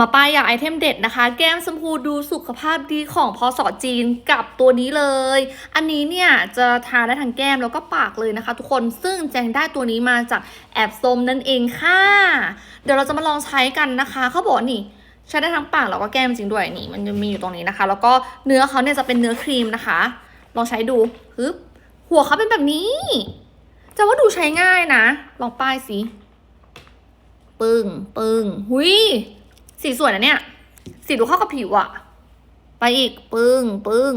มาป้ายยางไอเทมเด็ดนะคะ แก้มชมพูดูสุขภาพดีของพอสอจีนกับตัวนี้เลย อันนี้เนี่ยจะทาได้ทั้งแก้มแล้วก็ปากเลยนะคะ ทุกคนซึ่งแจงได้ตัวนี้มาจากแอบส้มนั่นเองค่ะ เดี๋ยวเราจะมาลองใช้กันนะคะเขาบอกนี่ใช้ได้ทั้งปากแล้วก็แก้มจริงด้วยนี่มันจะมีอยู่ตรงนี้นะคะ แล้วก็เนื้อเขาเนี่ยจะเป็นเนื้อครีมนะคะ ลองใช้ดูฮึบหัวเขาเป็นแบบนี้จะว่าดูใช้ง่ายนะ ลองป้ายสิ ปึ้งปึ้งหุย สีสวยนะเนี่ย สีดูเข้ากับผิวอะไปอีกปึ้งปึ้ง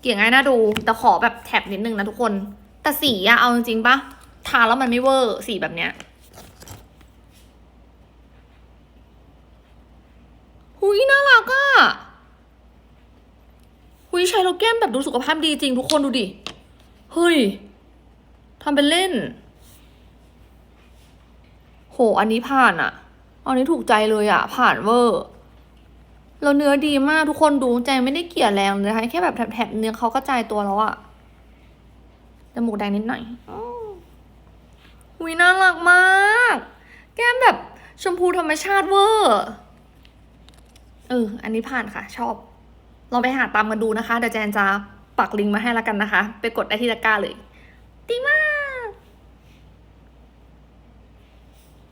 เกี่ยง่ายน่าดู แต่ขอแบบแท็บนิดนึงนะทุกคน แต่สีอะเอาจริงๆปะทาแล้วมันไม่เวอร์สีแบบเนี้ยหุยน่ารักอะหุยใช้แล้วแก้มแบบดูสุขภาพดีจริงทุกคนดูดิ เฮ้ยทำเป็นเล่น โห อันนี้ผ่านอะอันนี้ถูกใจเลยอะผ่านเวอร์แล้วเนื้อดีมากทุกคนดูใจไม่ได้เกลี่ยแรงเลยนะคะแค่แบบแถบๆเนื้อเขาก็จายตัวแล้วอะจมูกแดงนิดหน่อยอ้าวหุยน่ารักมาก แก้มแบบชมพูธรรมชาติเวอร์เออ อันนี้ผ่านค่ะ ชอบ ลองไปหาตามกันดูนะคะ เดี๋ยวแจนจะปักลิงก์มาให้แล้วกันนะคะ ไปกดได้ที่ตะกร้าเลย ดีมาก